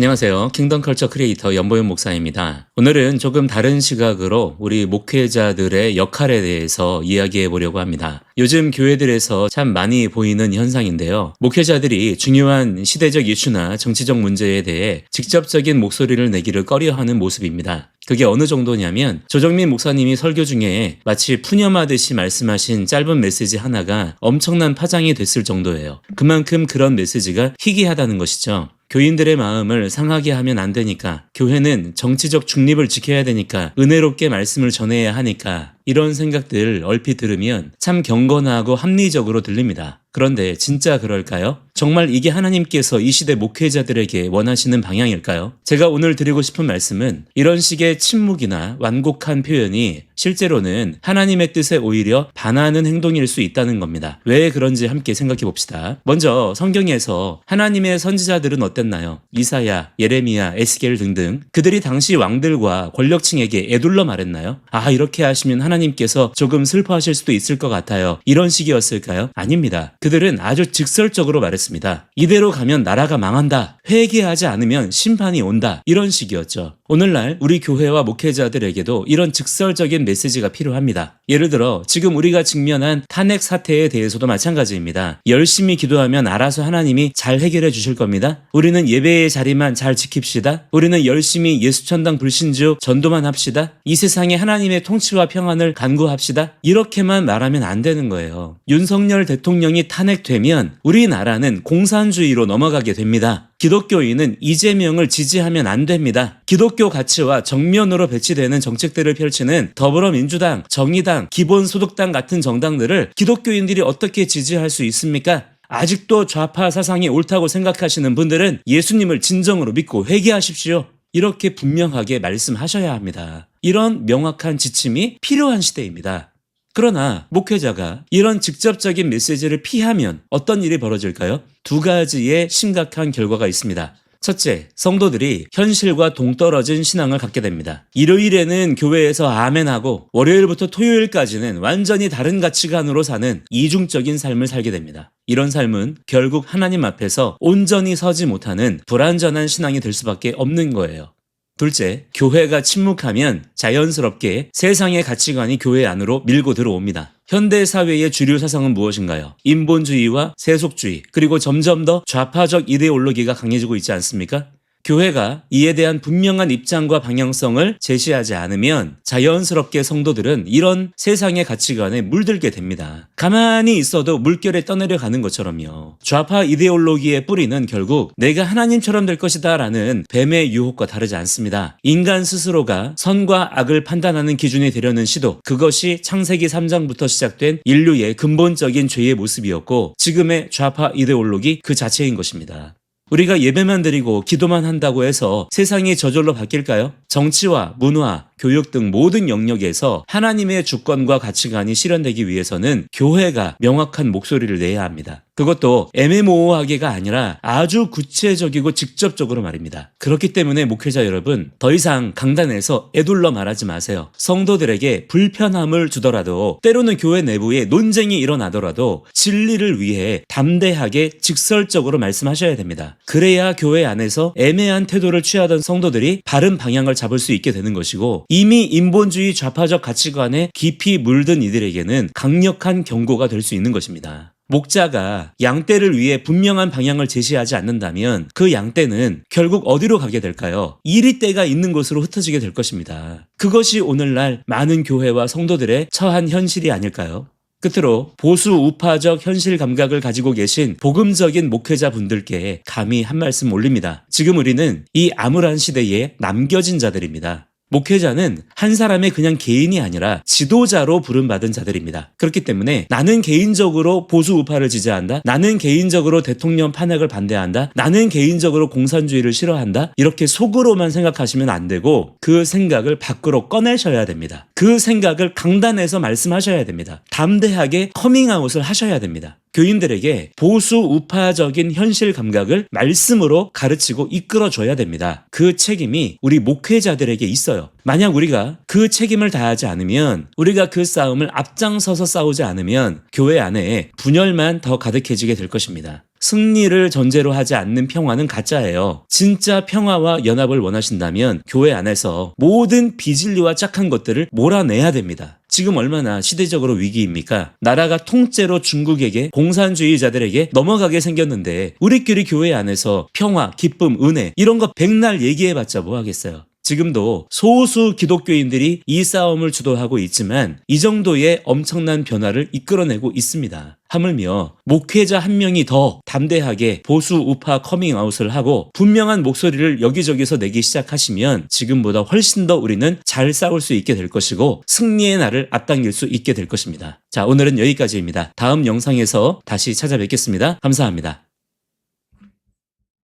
안녕하세요. 킹덤 컬처 크리에이터 연보현 목사입니다. 오늘은 조금 다른 시각으로 우리 목회자들의 역할에 대해서 이야기해 보려고 합니다. 요즘 교회들에서 참 많이 보이는 현상인데요. 목회자들이 중요한 시대적 이슈나 정치적 문제에 대해 직접적인 목소리를 내기를 꺼려하는 모습입니다. 그게 어느 정도냐면 조정민 목사님이 설교 중에 마치 푸념하듯이 말씀하신 짧은 메시지 하나가 엄청난 파장이 됐을 정도예요. 그만큼 그런 메시지가 희귀하다는 것이죠. 교인들의 마음을 상하게 하면 안 되니까 교회는 정치적 중립을 지켜야 되니까 은혜롭게 말씀을 전해야 하니까 이런 생각들 얼핏 들으면 참 경건하고 합리적으로 들립니다. 그런데 진짜 그럴까요? 정말 이게 하나님께서 이 시대 목회자들에게 원하시는 방향일까요? 제가 오늘 드리고 싶은 말씀은 이런 식의 침묵이나 완곡한 표현이 실제로는 하나님의 뜻에 오히려 반하는 행동일 수 있다는 겁니다. 왜 그런지 함께 생각해 봅시다. 먼저 성경에서 하나님의 선지자들은 어땠나요? 이사야, 예레미야, 에스겔 등등 그들이 당시 왕들과 권력층에게 애둘러 말했나요? 아 이렇게 하시면 하나님께서 조금 슬퍼하실 수도 있을 것 같아요. 이런 식이었을까요? 아닙니다. 그들은 아주 직설적으로 말했습니다. 이대로 가면 나라가 망한다. 회개하지 않으면 심판이 온다. 이런 식이었죠. 오늘날 우리 교회와 목회자들에게도 이런 직설적인 메시지가 필요합니다. 예를 들어 지금 우리가 직면한 탄핵 사태에 대해서도 마찬가지입니다. 열심히 기도하면 알아서 하나님이 잘 해결해 주실 겁니다. 우리는 예배의 자리만 잘 지킵시다. 우리는 열심히 예수천당 불신주 전도만 합시다. 이 세상에 하나님의 통치와 평안을 간구합시다. 이렇게만 말하면 안 되는 거예요. 윤석열 대통령이 탄핵되면 우리나라는 공산주의로 넘어가게 됩니다. 기독교인은 이재명을 지지하면 안 됩니다. 기독교 가치와 정면으로 배치되는 정책들을 펼치는 더불어민주당, 정의당, 기본소득당 같은 정당들을 기독교인들이 어떻게 지지할 수 있습니까? 아직도 좌파 사상이 옳다고 생각하시는 분들은 예수님을 진정으로 믿고 회개하십시오. 이렇게 분명하게 말씀하셔야 합니다. 이런 명확한 지침이 필요한 시대입니다. 그러나 목회자가 이런 직접적인 메시지를 피하면 어떤 일이 벌어질까요? 두 가지의 심각한 결과가 있습니다. 첫째, 성도들이 현실과 동떨어진 신앙을 갖게 됩니다. 일요일에는 교회에서 아멘하고 월요일부터 토요일까지는 완전히 다른 가치관으로 사는 이중적인 삶을 살게 됩니다. 이런 삶은 결국 하나님 앞에서 온전히 서지 못하는 불완전한 신앙이 될 수밖에 없는 거예요. 둘째, 교회가 침묵하면 자연스럽게 세상의 가치관이 교회 안으로 밀고 들어옵니다. 현대 사회의 주류 사상은 무엇인가요? 인본주의와 세속주의, 그리고 점점 더 좌파적 이데올로기가 강해지고 있지 않습니까? 교회가 이에 대한 분명한 입장과 방향성을 제시하지 않으면 자연스럽게 성도들은 이런 세상의 가치관에 물들게 됩니다. 가만히 있어도 물결에 떠내려 가는 것처럼요. 좌파 이데올로기의 뿌리는 결국 내가 하나님처럼 될 것이다 라는 뱀의 유혹과 다르지 않습니다. 인간 스스로가 선과 악을 판단하는 기준이 되려는 시도, 그것이 창세기 3장부터 시작된 인류의 근본적인 죄의 모습이었고 지금의 좌파 이데올로기 그 자체인 것입니다. 우리가 예배만 드리고 기도만 한다고 해서 세상이 저절로 바뀔까요? 정치와 문화, 교육 등 모든 영역에서 하나님의 주권과 가치관이 실현되기 위해서는 교회가 명확한 목소리를 내야 합니다. 그것도 애매모호하게가 아니라 아주 구체적이고 직접적으로 말입니다. 그렇기 때문에 목회자 여러분, 더 이상 강단에서 애둘러 말하지 마세요. 성도들에게 불편함을 주더라도 때로는 교회 내부에 논쟁이 일어나더라도 진리를 위해 담대하게 직설적으로 말씀하셔야 됩니다. 그래야 교회 안에서 애매한 태도를 취하던 성도들이 바른 방향을 잡을 수 있게 되는 것이고 이미 인본주의 좌파적 가치관에 깊이 물든 이들에게는 강력한 경고가 될 수 있는 것입니다. 목자가 양떼를 위해 분명한 방향을 제시하지 않는다면 그 양떼는 결국 어디로 가게 될까요? 이리떼가 있는 곳으로 흩어지게 될 것입니다. 그것이 오늘날 많은 교회와 성도들의 처한 현실이 아닐까요? 끝으로 보수 우파적 현실 감각을 가지고 계신 복음적인 목회자 분들께 감히 한 말씀 올립니다. 지금 우리는 이 암울한 시대에 남겨진 자들입니다. 목회자는 한 사람의 그냥 개인이 아니라 지도자로 부름받은 자들입니다. 그렇기 때문에 나는 개인적으로 보수 우파를 지지한다. 나는 개인적으로 대통령 탄핵을 반대한다. 나는 개인적으로 공산주의를 싫어한다. 이렇게 속으로만 생각하시면 안 되고 그 생각을 밖으로 꺼내셔야 됩니다. 그 생각을 강단에서 말씀하셔야 됩니다. 담대하게 커밍아웃을 하셔야 됩니다. 교인들에게 보수 우파적인 현실 감각을 말씀으로 가르치고 이끌어줘야 됩니다. 그 책임이 우리 목회자들에게 있어요. 만약 우리가 그 책임을 다하지 않으면 우리가 그 싸움을 앞장서서 싸우지 않으면 교회 안에 분열만 더 가득해지게 될 것입니다. 승리를 전제로 하지 않는 평화는 가짜예요. 진짜 평화와 연합을 원하신다면 교회 안에서 모든 비진리와 착한 것들을 몰아내야 됩니다. 지금 얼마나 시대적으로 위기입니까? 나라가 통째로 중국에게 공산주의자들에게 넘어가게 생겼는데 우리끼리 교회 안에서 평화, 기쁨, 은혜 이런 거 백날 얘기해봤자 뭐 하겠어요. 지금도 소수 기독교인들이 이 싸움을 주도하고 있지만 이 정도의 엄청난 변화를 이끌어내고 있습니다. 하물며 목회자 한 명이 더 담대하게 보수 우파 커밍아웃을 하고 분명한 목소리를 여기저기서 내기 시작하시면 지금보다 훨씬 더 우리는 잘 싸울 수 있게 될 것이고 승리의 날을 앞당길 수 있게 될 것입니다. 자, 오늘은 여기까지입니다. 다음 영상에서 다시 찾아뵙겠습니다. 감사합니다.